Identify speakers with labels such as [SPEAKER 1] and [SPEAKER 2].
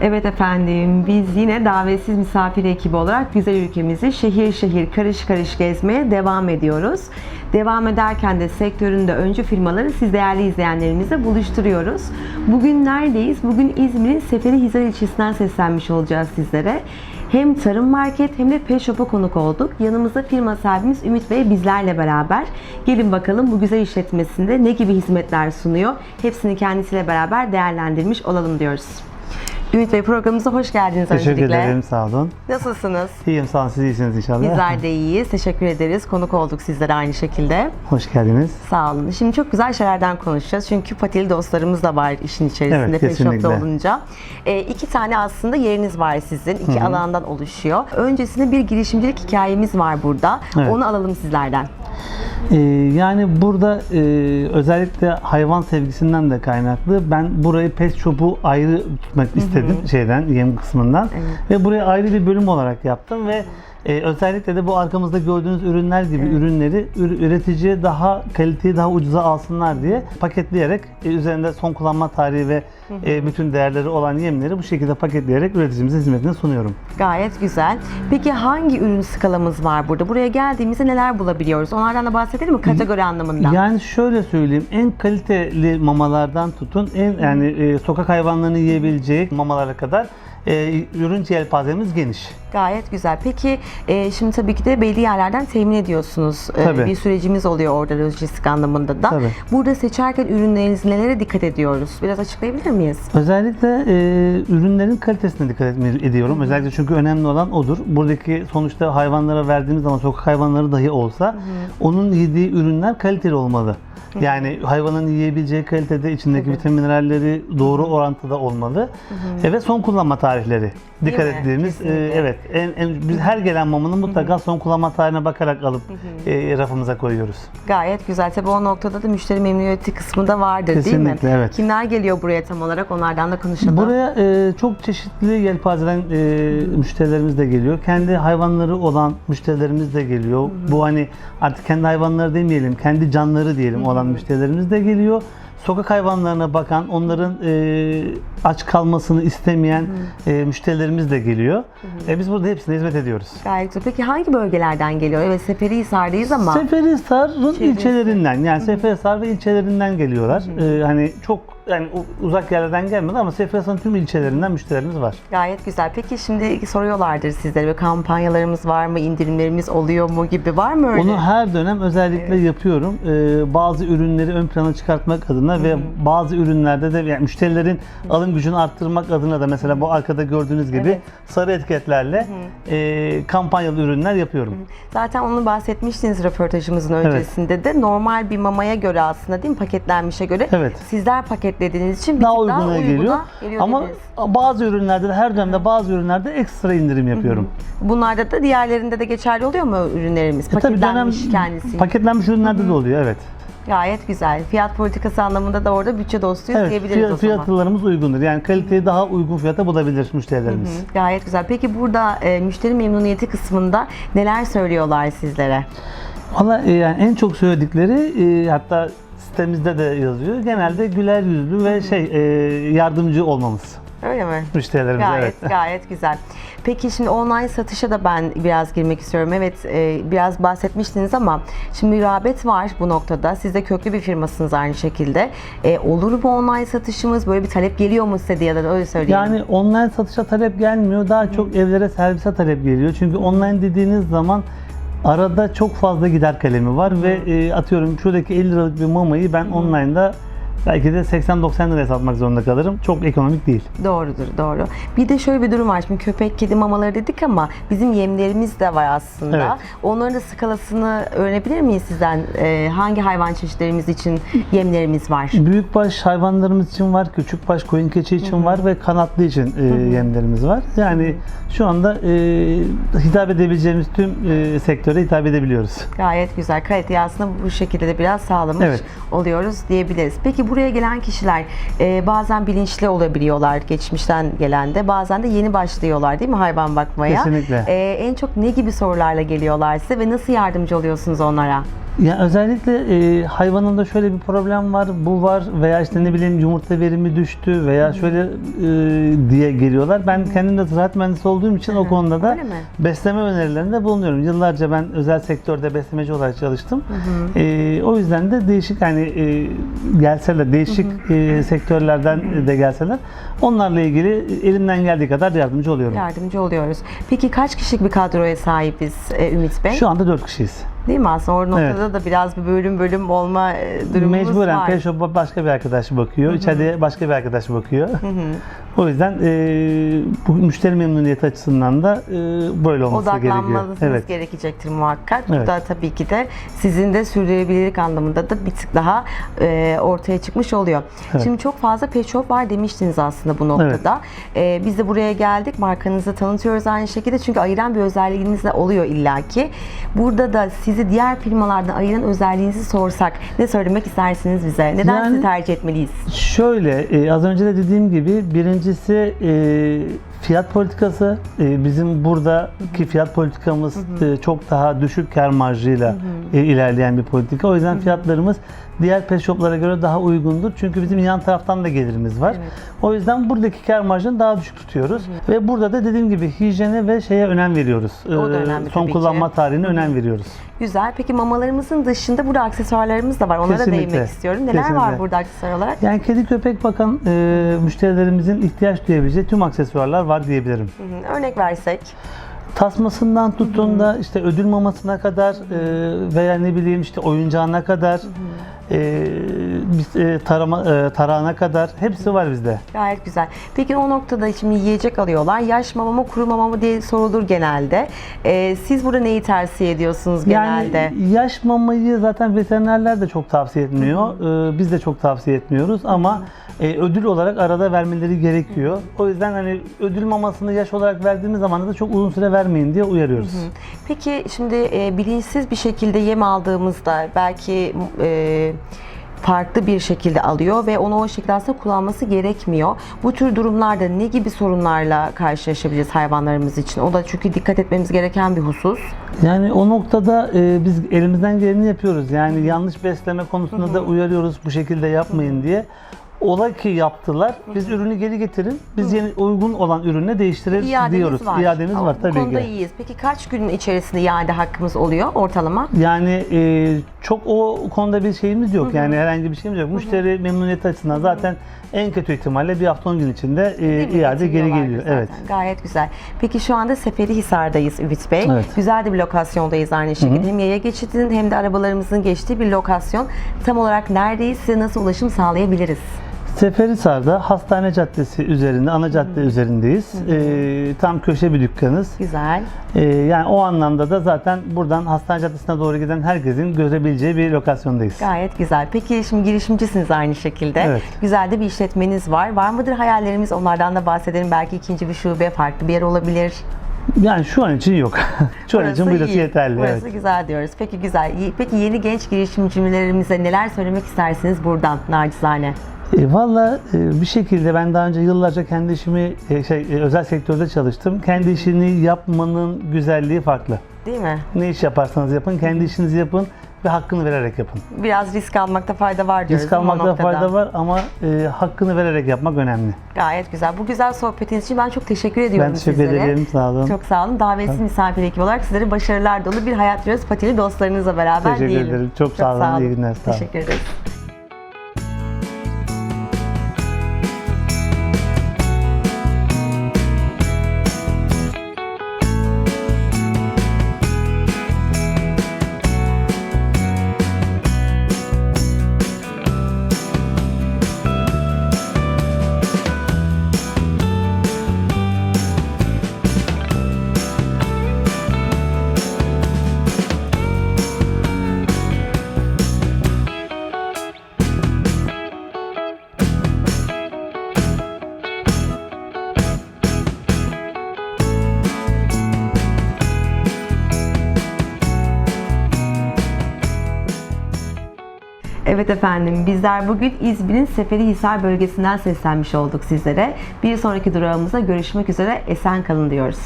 [SPEAKER 1] Evet efendim, biz yine davetsiz misafir ekibi olarak güzel ülkemizi şehir şehir karış karış gezmeye devam ediyoruz. Devam ederken de sektöründe öncü firmaları siz değerli izleyenlerimizle buluşturuyoruz. Bugün neredeyiz? Bugün İzmir'in Seferihisar ilçesinden seslenmiş olacağız sizlere. Hem tarım market hem de pet shop'a konuk olduk. Yanımızda firma sahibimiz Ümit Bey bizlerle beraber. Gelin bakalım bu güzel işletmesinde ne gibi hizmetler sunuyor? Hepsini kendisiyle beraber değerlendirmiş olalım diyoruz. Ümit Bey programımıza hoş geldiniz
[SPEAKER 2] Teşekkür
[SPEAKER 1] öncelikle.
[SPEAKER 2] ederim, sağ olun.
[SPEAKER 1] Nasılsınız?
[SPEAKER 2] İyiyim, sağ olun. Siz iyisiniz inşallah.
[SPEAKER 1] Bizler de iyiyiz. Teşekkür ederiz. Konuk olduk sizlere aynı şekilde.
[SPEAKER 2] Hoş geldiniz.
[SPEAKER 1] Sağ olun. Şimdi çok güzel şeylerden konuşacağız. Çünkü patili dostlarımız da var işin içerisinde.
[SPEAKER 2] Evet, kesinlikle.
[SPEAKER 1] olunca. E, iki tane aslında yeriniz var sizin. İki alandan oluşuyor. Öncesinde bir girişimcilik hikayemiz var burada.
[SPEAKER 2] Evet.
[SPEAKER 1] Onu alalım sizlerden.
[SPEAKER 2] Ee, yani burada e, özellikle hayvan sevgisinden de kaynaklı. Ben burayı pet shop'u ayrı tutmak istedim şeyden, yem kısmından. Ve buraya ayrı bir bölüm olarak yaptım ve e, özellikle de bu arkamızda gördüğünüz ürünler gibi ürünleri ür- üreticiye daha kaliteyi daha ucuza alsınlar diye paketleyerek e, üzerinde son kullanma tarihi ve e, bütün değerleri olan yemleri bu şekilde paketleyerek üreticimize hizmetine sunuyorum.
[SPEAKER 1] Gayet güzel. Peki hangi ürün skalamız var burada? Buraya geldiğimizde neler bulabiliyoruz? Onlardan da bahsedelim mi kategori anlamında?
[SPEAKER 2] Yani şöyle söyleyeyim, en kaliteli mamalardan tutun, en yani e, sokak hayvanlarının yiyebileceği mamalara kadar e, ürün yelpazemiz geniş.
[SPEAKER 1] Gayet güzel. Peki e, şimdi tabii ki de belli yerlerden temin ediyorsunuz. E,
[SPEAKER 2] Tabii.
[SPEAKER 1] bir sürecimiz oluyor orada lojistik anlamında da.
[SPEAKER 2] Tabii.
[SPEAKER 1] Burada seçerken ürünlerinizi nelere dikkat ediyoruz? Biraz açıklayabilir miyiz?
[SPEAKER 2] Özellikle e, ürünlerin kalitesine dikkat etme- ediyorum. Özellikle çünkü önemli olan odur. Buradaki sonuçta hayvanlara verdiğimiz zaman sokak hayvanları dahi olsa onun yediği ürünler kaliteli olmalı. Yani hayvanın yiyebileceği kalitede içindeki vitamin mineralleri doğru orantıda olmalı. E, ve son kullanma tarihleri. Dikkat
[SPEAKER 1] mi?
[SPEAKER 2] ettiğimiz e,
[SPEAKER 1] Kesinlikle.
[SPEAKER 2] evet en, en biz her gelen mamanın mutlaka son kullanma tarihine bakarak alıp e, rafımıza koyuyoruz.
[SPEAKER 1] Gayet güzel. Tabii o noktada da müşteri memnuniyeti kısmı da vardır değil mi?
[SPEAKER 2] Kesinlikle, evet.
[SPEAKER 1] Kimler geliyor buraya tam olarak? Onlardan da konuşalım.
[SPEAKER 2] Buraya e, çok çeşitli yelpazeden e, müşterilerimiz de geliyor. Kendi hayvanları olan müşterilerimiz de geliyor. Bu hani artık kendi hayvanları demeyelim, kendi canları diyelim olan müşterilerimiz de geliyor. Sokak hayvanlarına bakan, onların e, aç kalmasını istemeyen e, müşterilerimiz de geliyor. E, biz burada hepsine hizmet ediyoruz.
[SPEAKER 1] Gayet güzel. Peki hangi bölgelerden geliyor? Evet Seferihisar'dayız ama
[SPEAKER 2] Seferihisar'ın ilçelerinden yani Seferihisar ve ilçelerinden geliyorlar. Ee, hani çok yani uzak yerlerden gelmedi ama Seferihisar'ın tüm ilçelerinden müşterilerimiz var.
[SPEAKER 1] gayet güzel. Peki şimdi soruyorlardır sizlere böyle kampanyalarımız var mı? indirimlerimiz oluyor mu gibi var mı öyle?
[SPEAKER 2] Onu her dönem özellikle yapıyorum. Ee, bazı ürünleri ön plana çıkartmak adına ve bazı ürünlerde de yani müşterilerin alım gücünü arttırmak adına da mesela bu arkada gördüğünüz gibi
[SPEAKER 1] Evet.
[SPEAKER 2] sarı etiketlerle e, kampanyalı ürünler yapıyorum.
[SPEAKER 1] Zaten onu bahsetmiştiniz röportajımızın öncesinde de. Normal bir mamaya göre aslında değil mi? Paketlenmişe göre.
[SPEAKER 2] Evet.
[SPEAKER 1] Sizler paketlediğiniz için bir
[SPEAKER 2] Daha
[SPEAKER 1] tık daha
[SPEAKER 2] geliyor.
[SPEAKER 1] uyguna geliyor
[SPEAKER 2] Ama
[SPEAKER 1] dediniz.
[SPEAKER 2] bazı ürünlerde de her dönemde bazı ürünlerde ekstra indirim yapıyorum.
[SPEAKER 1] Bunlarda da diğerlerinde de geçerli oluyor mu ürünlerimiz?
[SPEAKER 2] E tabii dönem
[SPEAKER 1] Paketlenmiş kendisi.
[SPEAKER 2] paketlenmiş ürünlerde de oluyor evet.
[SPEAKER 1] Gayet güzel. Fiyat politikası anlamında da orada bütçe dostuyuz
[SPEAKER 2] Evet,
[SPEAKER 1] diyebiliriz
[SPEAKER 2] fiyat,
[SPEAKER 1] o zaman.
[SPEAKER 2] fiyatlarımız uygundur. Yani kaliteyi daha uygun fiyata bulabilir müşterilerimiz.
[SPEAKER 1] Hı, Gayet güzel. Peki burada e, müşteri memnuniyeti kısmında neler söylüyorlar sizlere?
[SPEAKER 2] Valla e, yani en çok söyledikleri e, hatta sitemizde de yazıyor. Genelde güler yüzlü ve şey e, yardımcı olmamız
[SPEAKER 1] Öyle mi?
[SPEAKER 2] müşterilerimize.
[SPEAKER 1] Gayet
[SPEAKER 2] evet.
[SPEAKER 1] gayet güzel. Peki şimdi online satışa da ben biraz girmek istiyorum. Evet e, biraz bahsetmiştiniz ama şimdi rağbet var bu noktada. Siz de köklü bir firmasınız aynı şekilde. E, olur mu online satışımız? Böyle bir talep geliyor mu size diye de öyle söyleyeyim.
[SPEAKER 2] Yani online satışa talep gelmiyor. Daha çok evlere servise talep geliyor. Çünkü online dediğiniz zaman arada çok fazla gider kalemi var ve e, atıyorum şuradaki 50 liralık bir mamayı ben online'da belki de 80-90 liraya satmak zorunda kalırım. Çok ekonomik değil.
[SPEAKER 1] Doğrudur, doğru. Bir de şöyle bir durum var. Şimdi köpek, kedi mamaları dedik ama bizim yemlerimiz de var aslında.
[SPEAKER 2] Evet.
[SPEAKER 1] Onların da skalasını öğrenebilir miyiz sizden? Ee, hangi hayvan çeşitlerimiz için yemlerimiz var?
[SPEAKER 2] Büyükbaş hayvanlarımız için var, küçükbaş koyun keçi için var ve kanatlı için e, yemlerimiz var. Yani şu anda e, hitap edebileceğimiz tüm e, sektöre hitap edebiliyoruz.
[SPEAKER 1] Gayet güzel. Kaliteyi aslında bu şekilde de biraz sağlamış
[SPEAKER 2] Evet.
[SPEAKER 1] oluyoruz diyebiliriz. Peki buraya gelen kişiler e, bazen bilinçli olabiliyorlar geçmişten gelen de bazen de yeni başlıyorlar değil mi hayvan bakmaya?
[SPEAKER 2] Kesinlikle.
[SPEAKER 1] E, en çok ne gibi sorularla geliyorlar size ve nasıl yardımcı oluyorsunuz onlara?
[SPEAKER 2] Ya özellikle e, hayvanında şöyle bir problem var, bu var veya işte ne bileyim yumurta verimi düştü veya şöyle e, diye geliyorlar. Ben kendim de ziraat mühendisi olduğum için o konuda da
[SPEAKER 1] Öyle mi?
[SPEAKER 2] besleme önerilerinde bulunuyorum. Yıllarca ben özel sektörde beslemeci olarak çalıştım. E, o yüzden de değişik hani e, gelseler, değişik e, sektörlerden de gelseler onlarla ilgili elimden geldiği kadar yardımcı oluyorum.
[SPEAKER 1] Yardımcı oluyoruz. Peki kaç kişilik bir kadroya sahibiz e, Ümit Bey?
[SPEAKER 2] Şu anda 4 kişiyiz.
[SPEAKER 1] Değil mi aslında? O noktada da biraz bir bölüm bölüm olma e, durumumuz
[SPEAKER 2] Mecburen
[SPEAKER 1] var.
[SPEAKER 2] pet shop'a başka bir arkadaş bakıyor, içeriye başka bir arkadaş bakıyor. o yüzden e, bu müşteri memnuniyeti açısından da e, böyle olması gerekiyor.
[SPEAKER 1] Odaklanmanız
[SPEAKER 2] Evet.
[SPEAKER 1] gerekecektir muhakkak. Bu
[SPEAKER 2] Evet.
[SPEAKER 1] da tabii ki de sizin de sürdürülebilirlik anlamında da bir tık daha e, ortaya çıkmış oluyor.
[SPEAKER 2] Evet.
[SPEAKER 1] Şimdi çok fazla shop var demiştiniz aslında bu noktada. E, biz de buraya geldik. Markanızı tanıtıyoruz aynı şekilde. Çünkü ayıran bir özelliğiniz de oluyor illaki. Burada da sizi diğer firmalardan ayıran özelliğinizi sorsak ne söylemek istersiniz bize? Neden
[SPEAKER 2] Yani-
[SPEAKER 1] sizi tercih etmeliyiz?
[SPEAKER 2] Şöyle, e, az önce de dediğim gibi birincisi e, fiyat politikası. E, bizim buradaki fiyat politikamız e, çok daha düşük kar marjıyla e, ilerleyen bir politika. O yüzden fiyatlarımız diğer pet shoplara göre daha uygundur. Çünkü bizim yan taraftan da gelirimiz var.
[SPEAKER 1] Evet.
[SPEAKER 2] O yüzden buradaki kar marjını daha düşük tutuyoruz. Ve burada da dediğim gibi hijyene ve şeye önem veriyoruz.
[SPEAKER 1] O da
[SPEAKER 2] E,
[SPEAKER 1] önemli
[SPEAKER 2] Son
[SPEAKER 1] tabii ki.
[SPEAKER 2] kullanma tarihine önem veriyoruz.
[SPEAKER 1] Güzel. Peki mamalarımızın dışında burada aksesuarlarımız da var. Onlara
[SPEAKER 2] Kesinlikle.
[SPEAKER 1] değinmek istiyorum. Neler var
[SPEAKER 2] Kesinlikle.
[SPEAKER 1] burada aksesuar olarak?
[SPEAKER 2] Yani kedi köpek bakan e, müşterilerimizin ihtiyaç duyabileceği tüm aksesuarlar var diyebilirim.
[SPEAKER 1] Hı hı. Örnek versek.
[SPEAKER 2] Tasmasından tutun da işte ödül mamasına kadar e, veya ne bileyim işte oyuncağına kadar e, biz, e, tarama, e, tarağına kadar hepsi var bizde.
[SPEAKER 1] Gayet güzel. Peki o noktada şimdi yiyecek alıyorlar. Yaş mama mı kuru mama mı diye sorulur genelde. Ee, siz burada neyi tercih ediyorsunuz genelde?
[SPEAKER 2] Yani yaş mamayı zaten veterinerler de çok tavsiye etmiyor. E, biz de çok tavsiye etmiyoruz ama e, ödül olarak arada vermeleri gerekiyor. O yüzden hani ödül mamasını yaş olarak verdiğimiz zaman da çok uzun süre vermeyin diye uyarıyoruz.
[SPEAKER 1] Peki şimdi e, bilinçsiz bir şekilde yem aldığımızda belki e, farklı bir şekilde alıyor ve onu o şekilde aslında kullanması gerekmiyor. Bu tür durumlarda ne gibi sorunlarla karşılaşabiliriz hayvanlarımız için? O da çünkü dikkat etmemiz gereken bir husus.
[SPEAKER 2] Yani o noktada e, biz elimizden geleni yapıyoruz. Yani yanlış besleme konusunda da uyarıyoruz bu şekilde yapmayın diye. Ola ki yaptılar. Biz ürünü geri getirin. Biz yeni uygun olan ürüne değiştirir
[SPEAKER 1] İademiz
[SPEAKER 2] diyoruz.
[SPEAKER 1] var.
[SPEAKER 2] İademiz var
[SPEAKER 1] bu
[SPEAKER 2] tabii
[SPEAKER 1] konuda
[SPEAKER 2] ki.
[SPEAKER 1] iyiyiz. Peki kaç günün içerisinde iade hakkımız oluyor ortalama?
[SPEAKER 2] Yani e, çok o konuda bir şeyimiz yok. Yani herhangi bir şeyimiz yok. Müşteri memnuniyeti açısından zaten en kötü ihtimalle bir hafta 10 gün içinde e,
[SPEAKER 1] Değil mi?
[SPEAKER 2] iade geri geliyor.
[SPEAKER 1] zaten.
[SPEAKER 2] Evet.
[SPEAKER 1] Gayet güzel. Peki şu anda Seferihisar'dayız Ümit Bey.
[SPEAKER 2] Evet.
[SPEAKER 1] Güzel de bir lokasyondayız aynı şekilde. Hem yaya geçidinin hem de arabalarımızın geçtiği bir lokasyon. Tam olarak neredeyiz? Size nasıl ulaşım sağlayabiliriz?
[SPEAKER 2] Seferihisar'da Hastane Caddesi üzerinde, ana cadde üzerindeyiz. E, tam köşe bir dükkanız.
[SPEAKER 1] Güzel.
[SPEAKER 2] Ee, yani o anlamda da zaten buradan Hastane Caddesi'ne doğru giden herkesin görebileceği bir lokasyondayız.
[SPEAKER 1] Gayet güzel. Peki şimdi girişimcisiniz aynı şekilde.
[SPEAKER 2] Evet.
[SPEAKER 1] Güzel de bir işletmeniz var. Var mıdır hayallerimiz? Onlardan da bahsedelim. Belki ikinci bir şube, farklı bir yer olabilir.
[SPEAKER 2] Yani şu an için yok. şu an için burası
[SPEAKER 1] iyi.
[SPEAKER 2] yeterli.
[SPEAKER 1] Burası
[SPEAKER 2] evet.
[SPEAKER 1] güzel diyoruz. Peki güzel. Peki yeni genç girişimcilerimize neler söylemek istersiniz buradan nacizane?
[SPEAKER 2] E, Valla e, bir şekilde ben daha önce yıllarca kendi işimi e, şey e, özel sektörde çalıştım. Kendi işini yapmanın güzelliği farklı.
[SPEAKER 1] Değil mi?
[SPEAKER 2] Ne iş yaparsanız yapın, kendi işinizi yapın ve hakkını vererek yapın.
[SPEAKER 1] Biraz risk almakta fayda var diyoruz.
[SPEAKER 2] Risk
[SPEAKER 1] değil mi o
[SPEAKER 2] almakta
[SPEAKER 1] noktada?
[SPEAKER 2] fayda var ama e, hakkını vererek yapmak önemli.
[SPEAKER 1] Gayet güzel. Bu güzel sohbetiniz için ben çok teşekkür ediyorum
[SPEAKER 2] Ben teşekkür
[SPEAKER 1] sizlere.
[SPEAKER 2] ederim. Sağ olun.
[SPEAKER 1] Çok sağ olun. Davetsiz misafir ekibi olarak sizlere başarılar dolu bir hayat diliyoruz. Patili dostlarınızla beraber
[SPEAKER 2] Teşekkür
[SPEAKER 1] diyelim.
[SPEAKER 2] ederim. Çok sağ olun. İyi günler. Sağ olun.
[SPEAKER 1] Teşekkür ederiz. Evet efendim bizler bugün İzmir'in Seferihisar bölgesinden seslenmiş olduk sizlere. Bir sonraki durağımızda görüşmek üzere esen kalın diyoruz.